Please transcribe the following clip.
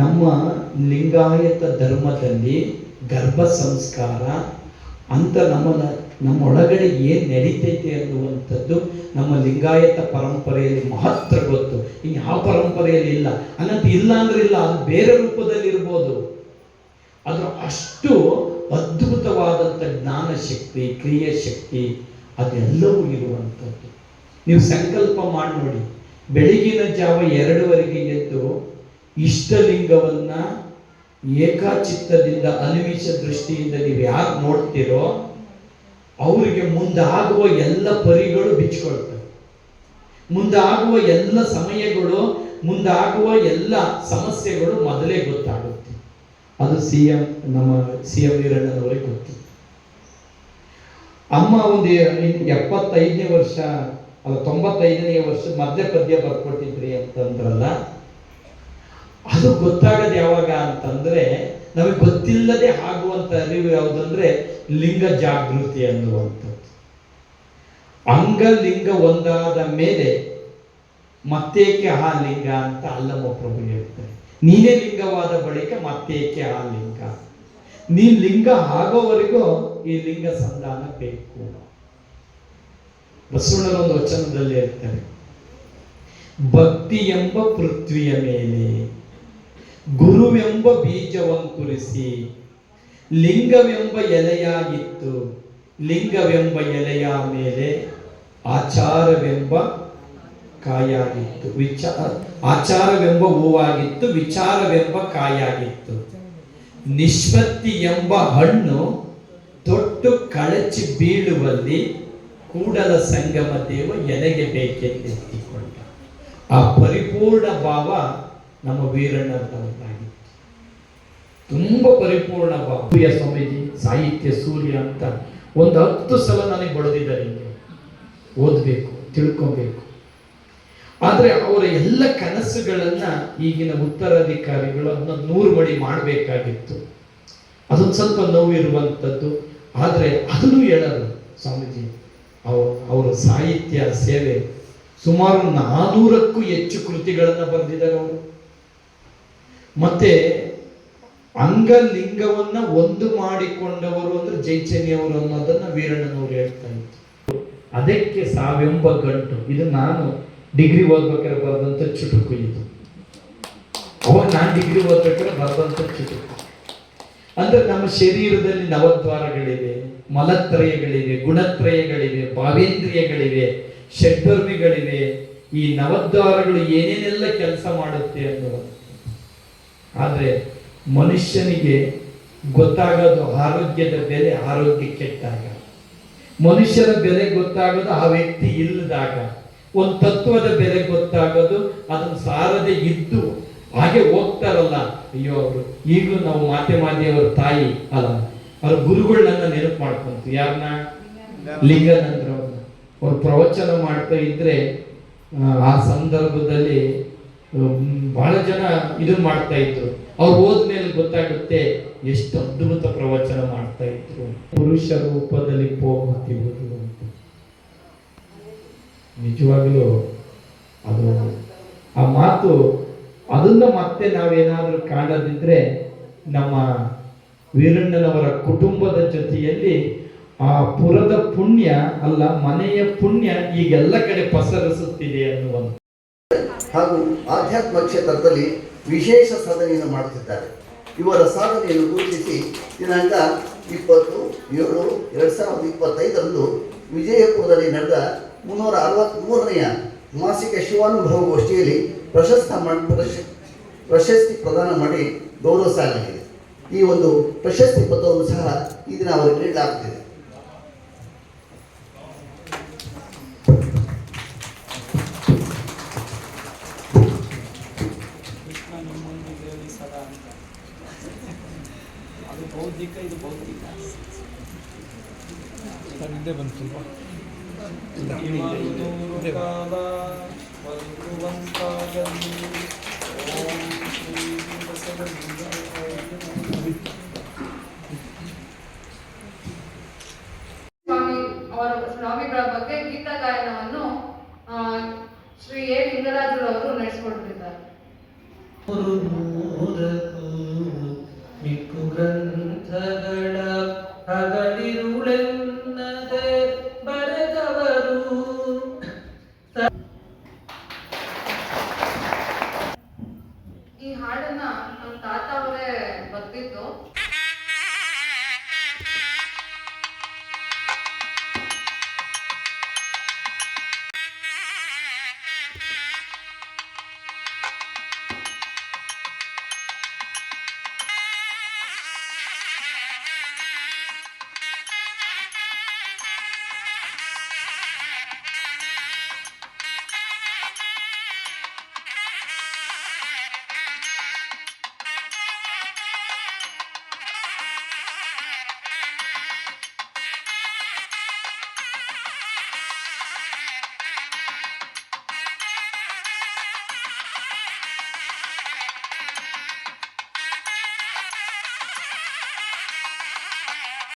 ನಮ್ಮ ಲಿಂಗಾಯತ ಧರ್ಮದಲ್ಲಿ ಗರ್ಭ ಸಂಸ್ಕಾರ ಅಂತ ನಮ್ಮ ನಮ್ಮೊಳಗಡೆ ಏನ್ ನಡೀತೈತೆ ಅನ್ನುವಂಥದ್ದು ನಮ್ಮ ಲಿಂಗಾಯತ ಪರಂಪರೆಯಲ್ಲಿ ಮಹತ್ವ ಗೊತ್ತು. ಇನ್ನು ಯಾವ ಪರಂಪರೆಯಲ್ಲಿ ಇಲ್ಲ. ಅನ್ನೋದು ಇಲ್ಲ ಅಂದ್ರೆ ಇಲ್ಲ, ಅದು ಬೇರೆ ರೂಪದಲ್ಲಿ ಇರ್ಬೋದು ಅದರ ಅಷ್ಟು ಅದ್ಭುತವಾದಂಥ ಜ್ಞಾನ ಶಕ್ತಿ ಕ್ರಿಯೆ ಶಕ್ತಿ ಅದೆಲ್ಲವೂ ಇರುವಂಥದ್ದು. ನೀವು ಸಂಕಲ್ಪ ಮಾಡಿ ನೋಡಿ. ಬೆಳಗಿನ ಜಾವ ಎರಡುವರೆಗೆ ಎದ್ದು ಇಷ್ಟಲಿಂಗವನ್ನ ಏಕಾಚಿತ್ತದಿಂದ ಅನಿಮಿಷ ದೃಷ್ಟಿಯಿಂದ ನೀವು ಯಾರು ನೋಡ್ತೀರೋ, ಅವರಿಗೆ ಮುಂದಾಗುವ ಎಲ್ಲ ಪರಿಗಳು ಬಿಚ್ಕೊಳ್ತವೆ ಮುಂದಾಗುವ ಎಲ್ಲ ಸಮಯಗಳು, ಮುಂದಾಗುವ ಎಲ್ಲ ಸಮಸ್ಯೆಗಳು ಮೊದಲೇ ಗೊತ್ತಾಗುತ್ತೆ. ಅದು ಸಿ ಎಂ ನಮ್ಮ ಸಿ ಎಂ ವೀರಣ್ಣನವರಿಗೆ ಗೊತ್ತು. ಅಮ್ಮ ಒಂದು ಎಪ್ಪತ್ತೈದನೇ ವರ್ಷ ಅಲ್ಲ ತೊಂಬತ್ತೈದನೇ ವರ್ಷ ಮಧ್ಯ ಪದ್ಯ ಬರ್ಕೊಟ್ಟಿದ್ರಿ ಅಂತಂದ್ರಲ್ಲ, ಅದು ಗೊತ್ತಾಗದು ಯಾವಾಗ ಅಂತಂದ್ರೆ ನಮಗೆ ಗೊತ್ತಿಲ್ಲದೆ ಆಗುವಂತ ಅರಿವು ಯಾವುದಂದ್ರೆ ಲಿಂಗ ಜಾಗೃತಿ ಅನ್ನುವಂಥದ್ದು. ಅಂಗಲಿಂಗ ಒಂದಾದ ಮೇಲೆ ಮತ್ತೇಕೆ ಆ ಲಿಂಗ ಅಂತ ಅಲ್ಲಮ್ಮ ಪ್ರಭು ಹೇಳ್ತಾರೆ. ನೀನೇ ಲಿಂಗವಾದ ಬಳಿಕ ಮತ್ತೇಕೆ ಆ ಲಿಂಗ? ನೀ ಲಿಂಗ ಆಗೋವರೆಗೂ ಈ ಲಿಂಗ ಸಂಧಾನ ಬೇಕು. ಬಸವಣ್ಣನ ಒಂದು ವಚನದಲ್ಲಿ ಹೇಳ್ತಾರೆ, ಭಕ್ತಿ ಎಂಬ ಪೃಥ್ವಿಯ ಮೇಲೆ, ಗುರುವೆಂಬ ಬೀಜವಂಕುರಿಸಿ ಲಿಂಗವೆಂಬ ಎಲೆಯಾಗಿತ್ತು, ಲಿಂಗವೆಂಬ ಎಲೆಯ ಮೇಲೆ ಆಚಾರವೆಂಬ ಕಾಯಾಗಿತ್ತು ವಿಚಾರ ಆಚಾರವೆಂಬ ಹೂವಾಗಿತ್ತು, ವಿಚಾರವೆಂಬ ಕಾಯಾಗಿತ್ತು. ನಿಷ್ಪತ್ತಿ ಎಂಬ ಹಣ್ಣು ತೊಟ್ಟು ಕಳಚಿ ಬೀಳುವಲ್ಲಿ ಕೂಡಲ ಸಂಗಮ ದೇವ ಎಲೆಗೆ ಬೇಕೆಂದೆತ್ತಿಕೊಂಡ ಆ ಪರಿಪೂರ್ಣ ಭಾವ ನಮ್ಮ ವೀರಣ್ಣನವರಾಗಿತ್ತು ತುಂಬ ಪರಿಪೂರ್ಣ ಭಾವ. ಸೂರ್ಯ ಸ್ವಾಮೀಜಿ, ಸಾಹಿತ್ಯ ಸೂರ್ಯ ಅಂತ ಒಂದು ಹತ್ತು ಸಲ ನನಗೆ ಬಡದಿದ್ದಾರೆ ಓದಬೇಕು, ತಿಳ್ಕೊಬೇಕು. ಆದರೆ ಅವರ ಎಲ್ಲ ಕನಸುಗಳನ್ನ ಈಗಿನ ಉತ್ತರಾಧಿಕಾರಿಗಳು ಅದನ್ನ ನೂರು ಮಡಿ ಮಾಡಬೇಕಾಗಿತ್ತು. ಅದೊಂದು ಸ್ವಲ್ಪ ನೋವಿರುವಂಥದ್ದು. ಆದರೆ ಅದನ್ನು ಹೇಳೋದು ಸ್ವಾಮೀಜಿ ಅವರ ಸಾಹಿತ್ಯ ಸೇವೆ ಸುಮಾರು ನಾನೂರಕ್ಕೂ ಹೆಚ್ಚು ಕೃತಿಗಳನ್ನು ಬರೆದಿದ್ದಾರೆ ಅವರು. ಮತ್ತೆ ಅಂಗಲಿಂಗವನ್ನ ಒಂದು ಮಾಡಿಕೊಂಡವರು ಅಂದ್ರೆ ಜೈಚನ್ಯವರು ಅನ್ನೋದನ್ನ ವೀರಣ್ಣನವರು ಹೇಳ್ತಾ ಇದ್ರು. ಅದಕ್ಕೆ ಸಾವೆಂಬ ಗಂಟು. ಇದು ನಾನು ಡಿಗ್ರಿ ಓದ್ಬೇಕಾದ್ರೆ ಬರೆದಂತ ಚುಟುಕು ಇದು. ಅವಾಗ ನಾನು ಡಿಗ್ರಿ ಓದ್ಬೇಕಾದ್ರೆ ಬರೆದಂತ ಚುಟುಕು. ಅಂದ್ರೆ ನಮ್ಮ ಶರೀರದಲ್ಲಿ ನವದ್ವಾರಗಳಿವೆ. ಮಲತ್ರಯಗಳಿವೆ, ಗುಣತ್ರಯಗಳಿವೆ, ಭಾವೇಂದ್ರಿಯಗಳಿವೆ, ಷಡ್ಧರ್ಮಿಗಳಿವೆ. ಈ ನವದ್ವಾರಗಳು ಏನೇನೆಲ್ಲ ಕೆಲಸ ಮಾಡುತ್ತೆ ಅನ್ನುವ ಆದರೆ ಮನುಷ್ಯನಿಗೆ ಗೊತ್ತಾಗೋದು ಆರೋಗ್ಯದ ಬೆಲೆ ಆರೋಗ್ಯ ಕೆಟ್ಟಾಗ ಮನುಷ್ಯನ ಬೆಲೆ ಗೊತ್ತಾಗೋದು ಆ ವ್ಯಕ್ತಿ ಇಲ್ಲದಾಗ. ಒಂದು ತತ್ವದ ಬೆಲೆ ಗೊತ್ತಾಗೋದು, ಅದನ್ನು ಸಾರದೆ ಇದ್ದು ಹಾಗೆ ಹೋಗ್ತಾರಲ್ಲ. ಅಯ್ಯೋ ಅವರು, ಈಗಲೂ ನಾವು ಮಾತೆ ಮಾತೆಯವರ ತಾಯಿ ಅಲ್ಲ. ಅವ್ರ ಗುರುಗಳನ್ನ ನೆನಪು ಮಾಡ್ಕೊಂತು ಯಾರನ್ನ ಲಿಂಗನಂದ್ರವ್ರನ್ನ. ಅವ್ರು ಪ್ರವಚನ ಮಾಡ್ತಾ ಇದ್ರೆ ಆ, ಸಂದರ್ಭದಲ್ಲಿ ಬಹಳ ಜನ ಇದನ್ನ ಮಾಡ್ತಾ ಇದ್ರು. ಅವ್ರು ಹೋದ್ಮೇಲೆ ಗೊತ್ತಾಗುತ್ತೆ ಎಷ್ಟು ಅದ್ಭುತ ಪ್ರವಚನ ಮಾಡ್ತಾ ಇದ್ರು. ಪುರುಷ ರೂಪದಲ್ಲಿ ಹೋಗುತ್ತಿರುವುದು ಅಂತ. ನಿಜವಾಗ್ಲೂ ಅದು ಆ ಮಾತು ಅದನ್ನ ಮತ್ತೆ ನಾವೇನಾದ್ರೂ ಕಾಣದಿದ್ರೆ ನಮ್ಮ ವೀರಣ್ಣನವರ ಕುಟುಂಬದ ಜೊತೆಯಲ್ಲಿ ಆ ಪುರದ ಪುಣ್ಯ ಅಲ್ಲ, ಮನೆಯ ಪುಣ್ಯ ಈಗೆಲ್ಲ ಕಡೆ ಪಸರಿಸುತ್ತಿದೆ ಅನ್ನುವ ಹಾಗೂ ಆಧ್ಯಾತ್ಮ ಕ್ಷೇತ್ರದಲ್ಲಿ ವಿಶೇಷ ಸಾಧನೆಯನ್ನು ಮಾಡುತ್ತಿದ್ದಾರೆ. ಇವರ ಸಾಧನೆಯನ್ನು ಗುರುತಿಸಿ ದಿನಾಂಕ ಇಪ್ಪತ್ತು, ಏಳು, ಎರಡು ಸಾವಿರದ ಇಪ್ಪತ್ತೈದರಂದು ವಿಜಯಪುರದಲ್ಲಿ ನಡೆದ ಮುನ್ನೂರ ಅರವತ್ತ್ಮೂರನೆಯ ಮಾಸಿಕ ಶಿವಾನುಭವ ಗೋಷ್ಠಿಯಲ್ಲಿ ಪ್ರಶಸ್ತ ಪ್ರಶಸ್ತಿ ಪ್ರದಾನ ಮಾಡಿ ಗೌರವಿಸಲಾಗಿದೆ ಈ ಒಂದು ಪ್ರಶಸ್ತಿ ಪತ್ರವನ್ನು ಸಹ ಈ ದಿನ ಅವರಿಗೆ ನೀಡಲಾಗುತ್ತಿದೆ. ಕೃಷ್ಣ ಎ